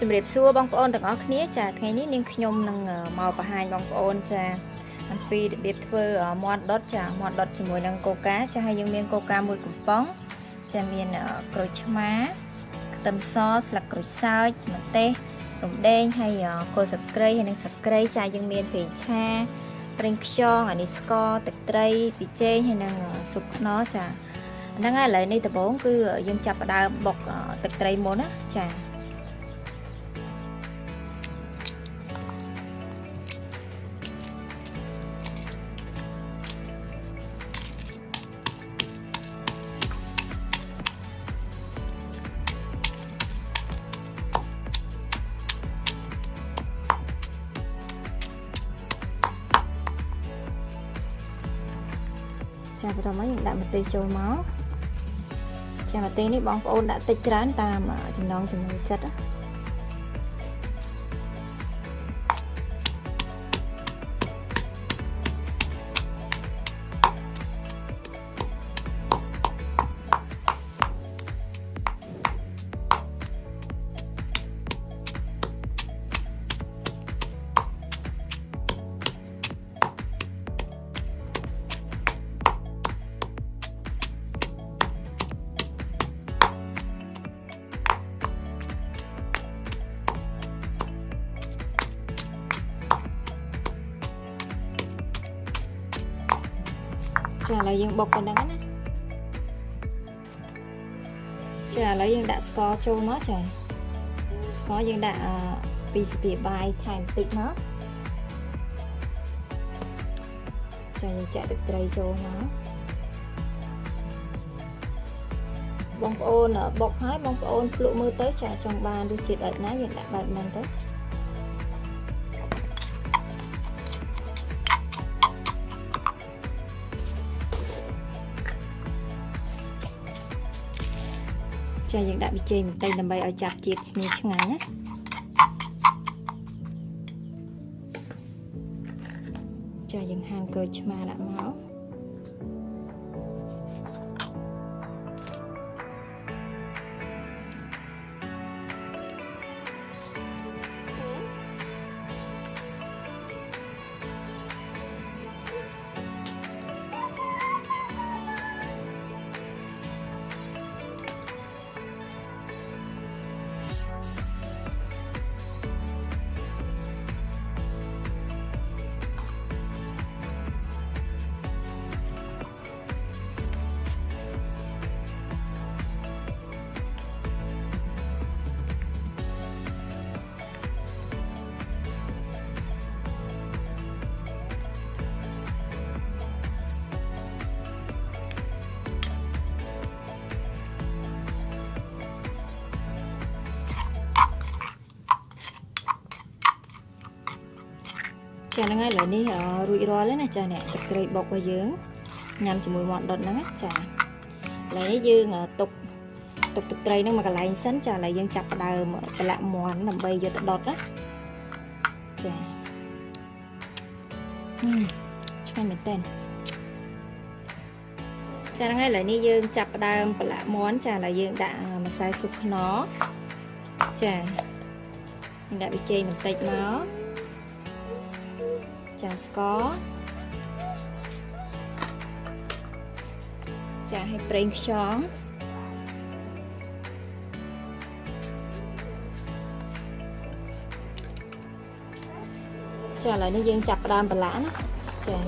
ជំរាបសួរបងប្អូនទាំងអស់គ្នាចាថ្ងៃនេះនាងខ្ញុំនឹងមកបង្ហាញបងប្អូនចាអំពីរបៀបធ្វើមាន់ដុតចាមាន់ដុតជាមួយនឹងកូកាចាហើយយើងមានកូកាមួយកំប៉ុងចាមានក្រូចឆ្មាខ្ទឹមសស្លឹកក្រូចសើចម្ទេសរំដេងហើយគល់សក្រីហើយនិងសក្រីចាយើងមានប្រេងឆាប្រេងខ្យងអានេះស្ករទឹកត្រីពីចេងហើយនិងស៊ុបខ្នុរចាហ្នឹងហើយឥឡូវនេះដំបូងគឺយើងចាប់ផ្ដើមបុកទឹកត្រីមុនណាចា ចាបន្តមកយើងដាក់ម្ទេសចូលមកចាម្ទេសនេះបងប្អូនដាក់តិចច្រើនតាមចំណងចំណូលចិត្តណា ចាឥឡូវយើងបុកប៉ុណ្ណឹងណាចាឥឡូវយើងដាក់ស្ករចូលមកចាស្ករយើងដាក់ពីស្ពាបាយថែមបន្តិចមកចាយើងចាក់ទឹកត្រីចូលមកបងប្អូនបុកហើយបងប្អូនភ្លក់មើលទៅចាចង់បានរសជាតិបែបណាយើងដាក់បែបហ្នឹងទៅ ចាយើងដាក់ប៊ីចេងបន្តិចដើម្បីឲ្យចាប់ជាតិឈ្ងុយឆ្ងាញ់ណាចាយើងហាន់ក្រូចឆ្មាដាក់មក ចាហ្នឹងហើយឥឡូវនេះរួចរាល់ហើយណាចានេះទឹកត្រីបុករបស់យើងញ៉ាំជាមួយមាន់ដុតហ្នឹងចាឥឡូវនេះយើងទុកទុកទឹកត្រីហ្នឹងមកកន្លែងសិនចាឥឡូវយើងចាប់ផ្ដើមប្រឡាក់មាន់ដើម្បីយកទៅដុតណាចាហឹមឆ្ងាញ់មែនតើចាហ្នឹងហើយឥឡូវនេះយើងចាប់ផ្ដើមប្រឡាក់មាន់ចាឥឡូវយើងដាក់ម្សៅស៊ុបខ្នុរចាយើងដាក់ប៊ីចេងបន្តិចមក ចាស្ករចាឲ្យប្រេងខ្យងចាឥឡូវនេះយើងចាប់ផ្ដើមបន្លាក់ណាចា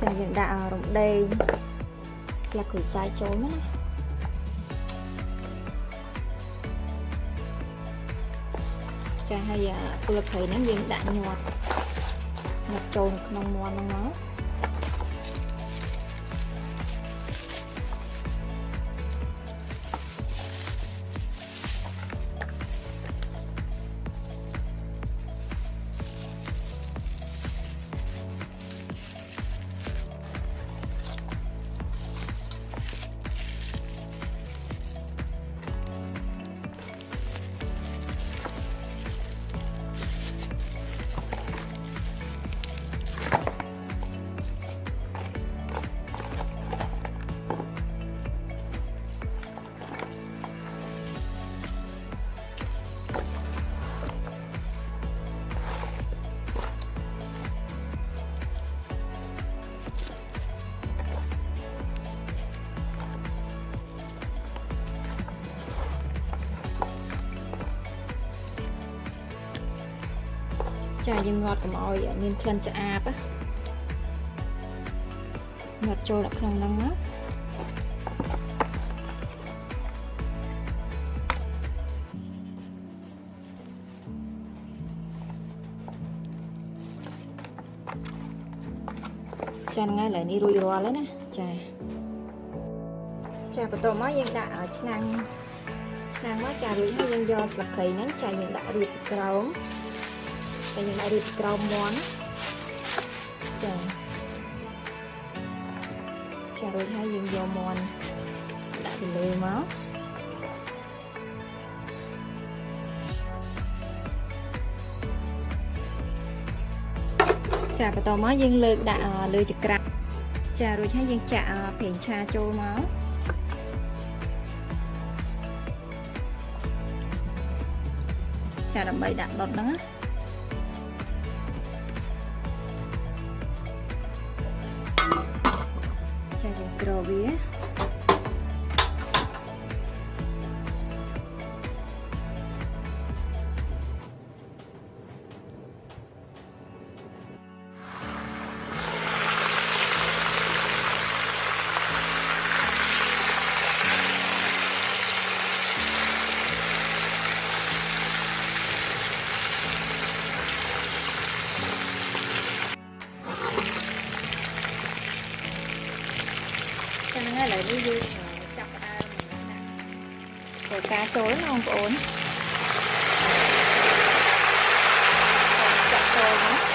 ចាយើងដាក់រំដេងស្លឹកក្រូចសើចចូលណា ចាហើយពលព្រៃហ្នឹងយើងដាក់ញាត់ញាត់ចូលក្នុងមាន់ហ្នឹងមក ចាយើងងាត់កុំឲ្យមានក្លិនឆ្អាបណាងាត់ចូលដល់ក្នុងហ្នឹងណាចាហ្នឹងហើយឡើយនេះរួចរាល់ហើយណាចាចាបន្ទាប់មកយើងដាក់ឆ្នាំងឆ្នាំងមកចារួចហើយយើងយកស្លឹកគ្រៃហ្នឹងចាយើងដាក់រៀបក្រោម តែយើងដាក់រៀបក្រោមមាន់ចាចារួចហើយយើងយកមាន់ដាក់ពីលើមកចាបន្តមកយើងលើកដាក់លើចក្រាស់ចារួចហើយយើងចាក់ប្រេងឆាចូលមកចាដើម្បីដាក់ដុតហ្នឹងណា ចាហ្នឹងហើយឥឡូវនេះយើងចាប់ផ្ដើម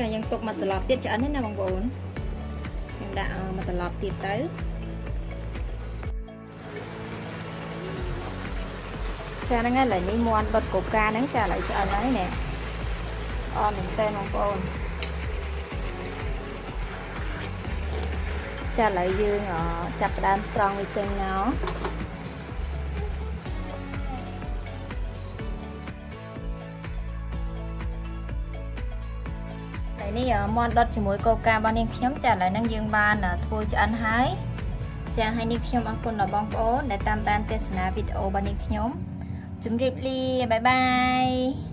ចាយើងទុកមកត្រឡប់ទៀតឆ្អិនណាបងប្អូនយើងដាក់មកត្រឡប់ទៀតទៅចាហ្នឹងហើយឥឡូវនេះមាន់ដុតកូកាហ្នឹងចាឥឡូវឆ្អិនហើយនេះអរមែនតើបងប្អូនចាឥឡូវយើងចាប់ផ្ដើមស្រង់វាចេញមក ហើយនេះមាន់ដុតជាមួយកូការបស់នាងខ្ញុំចាឥឡូវហ្នឹងយើងបានធ្វើឆ្អិនហើយចាហើយនេះខ្ញុំអរគុណដល់បងប្អូនដែលតាមដានទស្សនាវីដេអូរបស់នាងខ្ញុំជម្រាបលាបាយបាយ